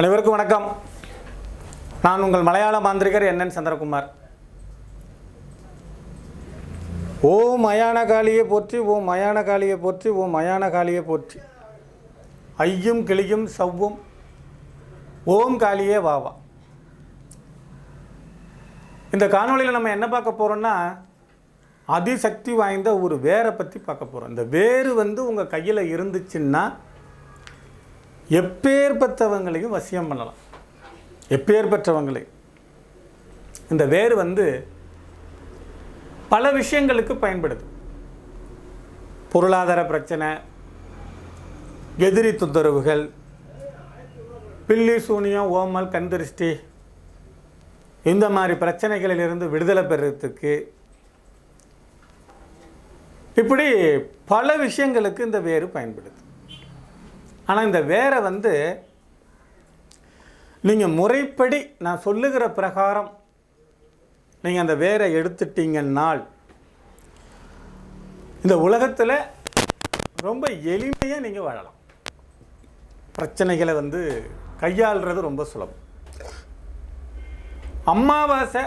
அனைவருக்கும் வணக்கம். நான் உங்கள் மலையாள மாந்திரிகர் என்என் சந்திரகுமார். ஓ மயான காளியை போற்றி ஓ மயான காளியை போற்றி ஓ மயான காளியை போற்றி. ஐயும் கிளியும் சவ்வும் ஓம் காளியே வாவா இந்த காணொளியில் நம்ம என்ன பார்க்க போகிறோம்னா அதிசக்தி வாய்ந்த ஒரு வேரை பற்றி பார்க்க போகிறோம் இந்த வேர் வந்து உங்கள் கையில் இருந்துச்சுன்னா எப்பேற்பட்டவங்களையும் வசியம் பண்ணலாம். எப்பேற்பட்டவங்களை. இந்த வேர் வந்து பல விஷயங்களுக்கு பயன்படுது. பொருளாதார பிரச்சனை எதிரி தொந்தரவுகள் பில்லி சூனியம் ஓமல் கண்திருஷ்டி இந்த மாதிரி பிரச்சனைகளிலிருந்து விடுதலை பெறுறதுக்கு இப்படி பல விஷயங்களுக்கு இந்த வேர் பயன்படுது. ஆனால் இந்த வேரை வந்து நீங்கள் முறைப்படி நான் சொல்லுகிற பிரகாரம் நீங்கள் அந்த வேரை எடுத்துட்டீங்கன்னால் இந்த உலகத்தில் ரொம்ப எளிமையாக நீங்கள் வாழலாம். பிரச்சனைகளை வந்து கையாளுறது ரொம்ப சுலபம். அமாவாசை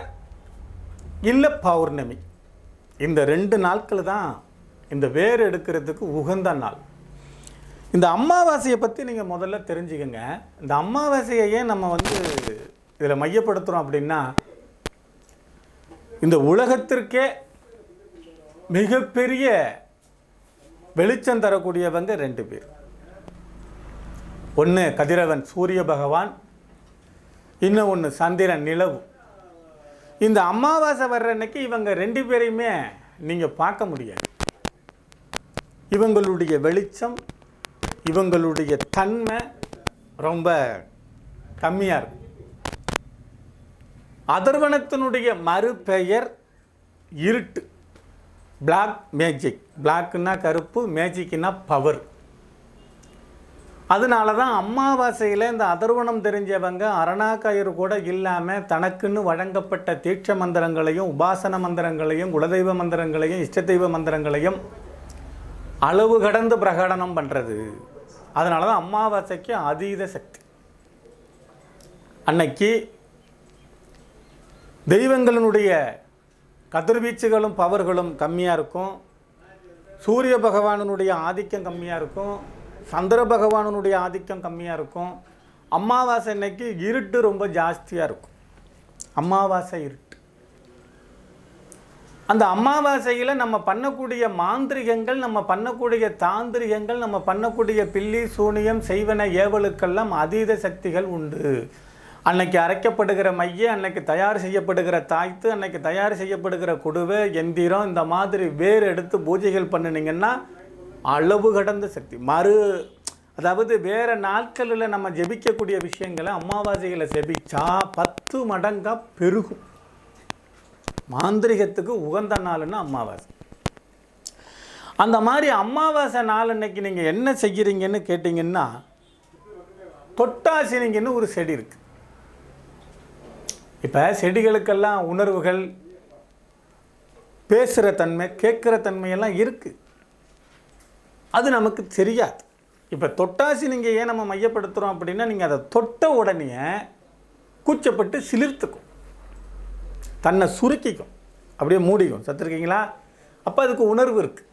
இல்லை பௌர்ணமி. இந்த ரெண்டு நாட்கள் தான் இந்த வேர் எடுக்கிறதுக்கு உகந்த நாள். இந்த அமாவாசையை பற்றி நீங்கள் முதல்ல தெரிஞ்சுக்கங்க. இந்த அமாவாசையை ஏன் நம்ம வந்து இதில் மையப்படுத்துகிறோம் அப்படின்னா இந்த உலகத்திற்கே மிகப்பெரிய வெளிச்சம் தரக்கூடியவங்க ரெண்டு பேர். ஒன்று கதிரவன் சூரிய பகவான். இன்னும் ஒன்று சந்திரன் நிலவு. இந்த அமாவாசை வர்ற அன்னைக்கு இவங்க ரெண்டு பேரையுமே நீங்கள் பார்க்க முடியாது. இவங்களுடைய வெளிச்சம் இவங்களுடைய தன்மை ரொம்ப கம்மியாக இருக்கும் அதர்வனத்தினுடைய மறுபெயர் இருட்டு. பிளாக் மேஜிக் பிளாக்குன்னா கருப்பு மேஜிக்னா பவர் அதனால தான் அமாவாசையில் இந்த அதர்வனம் தெரிஞ்சவங்க அரணாக்கயிறு கூட இல்லாமல் தனக்குன்னு வழங்கப்பட்ட தீட்ச மந்திரங்களையும் உபாசன மந்திரங்களையும் குலதெய்வ மந்திரங்களையும் இஷ்ட தெய்வ மந்திரங்களையும் அளவு கடந்து பிரகடனம் பண்ணுறது அதனால தான் அமாவாசைக்கு அதீத சக்தி. அன்னைக்கு தெய்வங்களினுடைய கதிர்வீச்சுகளும் பவர்களும் கம்மியாக இருக்கும். சூரிய பகவானனுடைய ஆதிக்கம் கம்மியாக இருக்கும். சந்திர பகவானனுடைய ஆதிக்கம் கம்மியாக இருக்கும். அமாவாசை அன்னைக்கு இருட்டு ரொம்ப ஜாஸ்தியாக இருக்கும். அமாவாசை இருட்டு. அந்த அமாவாசையில் நம்ம பண்ணக்கூடிய மாந்திரிகங்கள் நம்ம பண்ணக்கூடிய தாந்திரிகங்கள் நம்ம பண்ணக்கூடிய பில்லி சூனியம் செய்வன ஏவலுக்கெல்லாம் அதீத சக்திகள் உண்டு. அன்னைக்கு அரைக்கப்படுகிற மைய அன்னைக்கு தயார் செய்யப்படுகிற தாய்த்து அன்னைக்கு தயார் செய்யப்படுகிற குடுவை எந்திரம் இந்த மாதிரி வேர் எடுத்து பூஜைகள் பண்ணினீங்கன்னா அளவு கடந்த சக்தி. மறு அதாவது வேறு நாட்களில் நம்ம ஜெபிக்கக்கூடிய விஷயங்களை அமாவாசைகளை ஜெபிச்சா பத்து மடங்காக பெருகும். மாந்திரிகத்துக்கு உகந்த நாள்னா அமாவாசை அந்த மாதிரி அமாவாசை நாள் அன்னைக்கு நீங்கள் என்ன செய்கிறீங்கன்னு கேட்டிங்கன்னா தொட்டாசினிங்கன்னு ஒரு செடி இருக்குது இப்போ செடிகளுக்கெல்லாம் உணர்வுகள் பேசுகிற தன்மை கேட்குற தன்மையெல்லாம் இருக்குது அது நமக்கு தெரியாது. இப்போ தொட்டாசி நீங்கள் ஏன் நம்ம மையப்படுத்துகிறோம் அப்படின்னா நீங்கள் அதை தொட்ட உடனே கூச்சப்பட்டு சிலிர்த்துக்கும். தன்னை சுருக்கிக்கும். அப்படியே மூடிக்கும். சத்துருக்கீங்களா? அப்போ அதுக்கு உணர்வு இருக்குது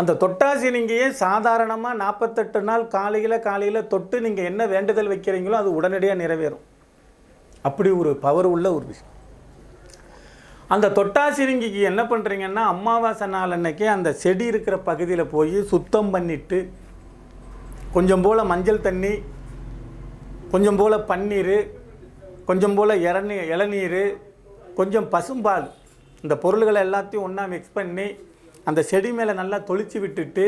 அந்த தொட்டாசி நீங்கள் ஏன் சாதாரணமாக நாற்பத்தெட்டு நாள் காலையில் காலையில் தொட்டு நீங்கள் என்ன வேண்டுதல் வைக்கிறீங்களோ அது உடனடியாக நிறைவேறும். அப்படி ஒரு பவர் உள்ள ஒரு விஷயம். அந்த தொட்டாசிரிங்கிக்கு என்ன பண்ணுறீங்கன்னா அமாவாசை நாள் அன்னைக்கு அந்த செடி இருக்கிற பகுதியில் போய் சுத்தம் பண்ணிவிட்டு கொஞ்சம் போல் மஞ்சள் தண்ணி கொஞ்சம் போல் பன்னீர் கொஞ்சம் போல் இளநீ இளநீர் கொஞ்சம் பசும்பால். இந்த பொருள்களை எல்லாத்தையும் ஒன்றா மிக்ஸ் பண்ணி அந்த செடி மேலே நல்லா தொளிச்சு விட்டுட்டு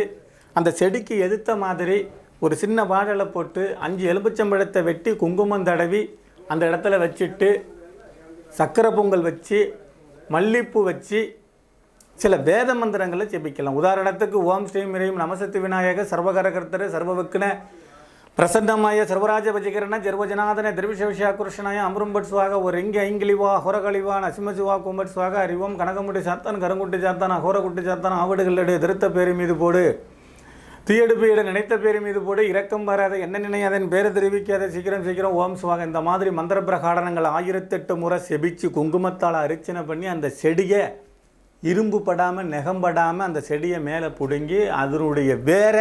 அந்த செடிக்கு எதிர்த்த மாதிரி ஒரு சின்ன வாழலை போட்டு அஞ்சு எலும்புச்சம்பழத்தை வெட்டி குங்குமம் தடவி அந்த இடத்துல வச்சுட்டு சக்கரை பொங்கல் வச்சு மல்லிப்பூ வச்சு சில வேத மந்திரங்களை ஜெபிக்கலாம். உதாரணத்துக்கு ஓம் ஸ்ரீ மிரீம் நமசத்து விநாயகர் சர்வகரகர்த்தர் சர்வவக்குன பிரசன்னமாய சர்வராஜ பஜிகரண ஜர்வஜனாதன திரவிஷ விஷயா குருஷனாய அமரும்பட் சுவாக ஒரு இங்கி ஐங்கிலிவா ஹொரகளிவா நசிமசிவா கும்பட் சுவாக அறிவோம். கனகமுட்டி சாத்தான் கருங்குட்டி சாத்தான் அகோரகுட்டி சாத்தான் ஆவடுகளுடைய திருத்த பேரு மீது போடு. தீயெடுப்பு நினைத்த பேர் மீது போடு. இரக்கம் வராத என்ன நினையாதன் பேரை தெரிவிக்காத சீக்கிரம் சீக்கிரம். ஓம் சுவாக. இந்த மாதிரி மந்திர பிரகாடனங்கள் ஆயிரத்தெட்டு முறை செபிச்சு குங்குமத்தால் அரிச்சனை பண்ணி அந்த செடியை இரும்பு படாமல் நெகம்படாமல் அந்த செடியை மேலே பிடுங்கி அதனுடைய வேற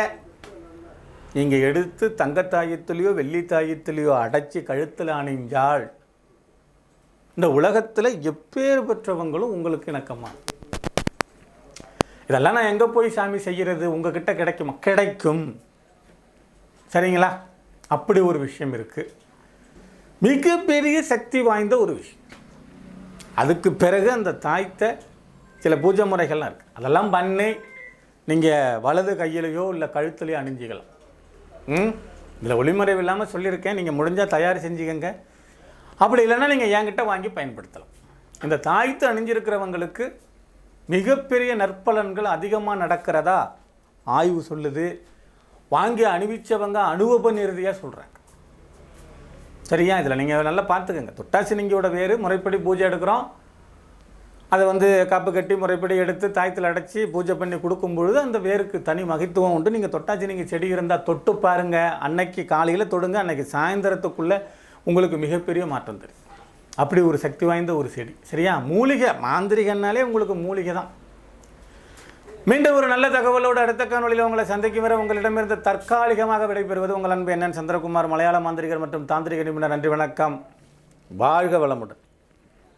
நீங்கள் எடுத்து தங்கத்தாயத்துலேயோ வெள்ளித்தாயத்துலேயோ அடைச்சி கழுத்தில் அணிஞ்சால் இந்த உலகத்தில் எப்பேர் பெற்றவங்களும் உங்களுக்கு இணக்கமா? இதெல்லாம் நான் எங்கே போய் சாமி செய்கிறது உங்ககிட்ட கிடைக்குமா? கிடைக்கும். சரிங்களா? அப்படி ஒரு விஷயம் இருக்குது மிகப்பெரிய சக்தி வாய்ந்த ஒரு விஷயம். அதுக்கு பிறகு அந்த தாய்த்த சில பூஜை முறைகள்லாம் இருக்குது அதெல்லாம் பண்ணி நீங்கள் வலது கையிலையோ இல்லை கழுத்துலையோ அணிஞ்சிக்கலாம். ம்? இதில் ஒளிமறைவு இல்லாமல் சொல்லியிருக்கேன். நீங்கள் முடிஞ்சால் தயார் செஞ்சுக்கங்க. அப்படி இல்லைன்னா நீங்கள் என்கிட்ட வாங்கி பயன்படுத்தலாம். இந்த தாய்த்து அணிஞ்சிருக்கிறவங்களுக்கு மிகப்பெரிய நற்பலன்கள் அதிகமாக நடக்கிறதா ஆய்வு சொல்லுது. வாங்கி அணிவிச்சவங்க அனுபவ நிறுதியாக சொல்கிறாங்க சரியா? இதில் நீங்கள் நல்லா பார்த்துக்கங்க. தொட்டாசினிங்கியோட வேறு முறைப்படி பூஜை எடுக்கிறோம். அதை வந்து காப்பு கட்டி முறைப்படி எடுத்து தாயத்தில் அடைச்சி பூஜை பண்ணி கொடுக்கும் பொழுது அந்த வேருக்கு தனி மகித்துவம் உண்டு. நீங்கள் தொட்டாச்சினிங்க செடி இருந்தால் தொட்டு பாருங்கள் அன்னைக்கு காலையில் தொடுங்க அன்னைக்கு சாயந்தரத்துக்குள்ளே உங்களுக்கு மிகப்பெரிய மாற்றம் தெரியும். அப்படி ஒரு சக்தி வாய்ந்த ஒரு செடி. சரியா? மூலிகை மாந்திரிகன்னாலே உங்களுக்கு மூலிகை தான். மீண்டும் ஒரு நல்ல தகவலோடு அடுத்த காணொலியில் உங்களை சந்திக்கும் வரை உங்களிடமிருந்து தற்காலிகமாக விடைபெறுவது உங்கள் அன்பு என்னன் சந்திரகுமார் மலையாள மாந்திரிகர் மற்றும் தாந்திரிக நிபுணர். நன்றி வணக்கம். வாழ்க வளமுடன்.